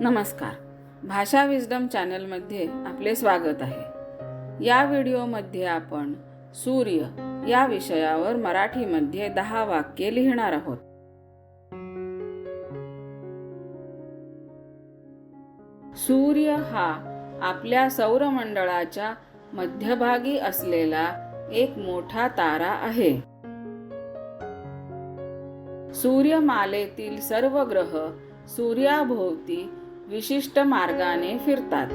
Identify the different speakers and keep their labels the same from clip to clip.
Speaker 1: नमस्कार. भाषा विजडम चॅनलमध्ये आपले स्वागत आहे. या व्हिडिओमध्ये आपण सूर्य या विषयावर मराठीमध्ये दहा वाक्ये लिहिणार आहोत. सूर्य हा आपल्या सौरमंडळाच्या मध्यभागी असलेला एक मोठा तारा आहे. सूर्यमालेतील सर्व ग्रह सूर्याभोवती विशिष्ट मार्गाने फिरतात.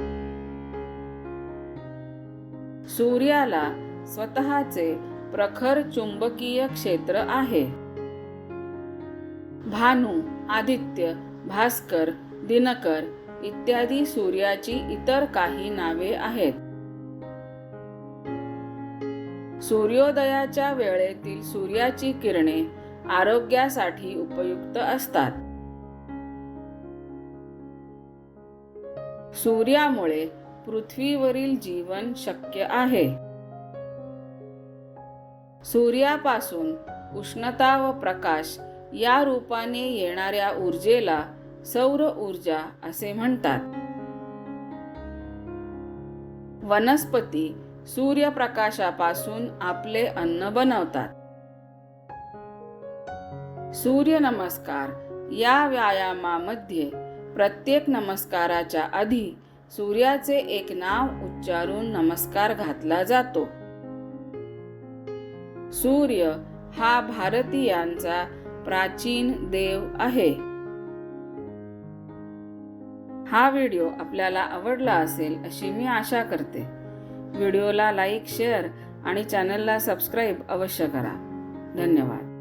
Speaker 1: सूर्याला स्वतःचे प्रखर चुंबकीय क्षेत्र आहे. भानू आदित्य भास्कर दिनकर इत्यादी सूर्याची इतर काही नावे आहेत. सूर्योदयाच्या वेळेतील सूर्याची किरणे आरोग्यासाठी उपयुक्त असतात. सूर्यामुळे पृथ्वीवरील जीवन शक्य आहे. सूर्यापासून उष्णता व प्रकाश या रूपाने येणाऱ्या ऊर्जेला सौर ऊर्जा असे म्हणतात. वनस्पती सूर्यप्रकाशापासून आपले अन्न बनवतात. सूर्य नमस्कार या व्यायामामध्ये प्रत्येक नमस्काराच्या आधी सूर्याचे एक नाव उच्चारून नमस्कार घातला जातो. सूर्य हा भारतीयांचा प्राचीन देव आहे. हा व्हिडिओ आपल्याला आवडला असेल अशी मी आशा करते. व्हिडिओला लाईक शेअर आणि चॅनलला सबस्क्राईब अवश्य करा. धन्यवाद.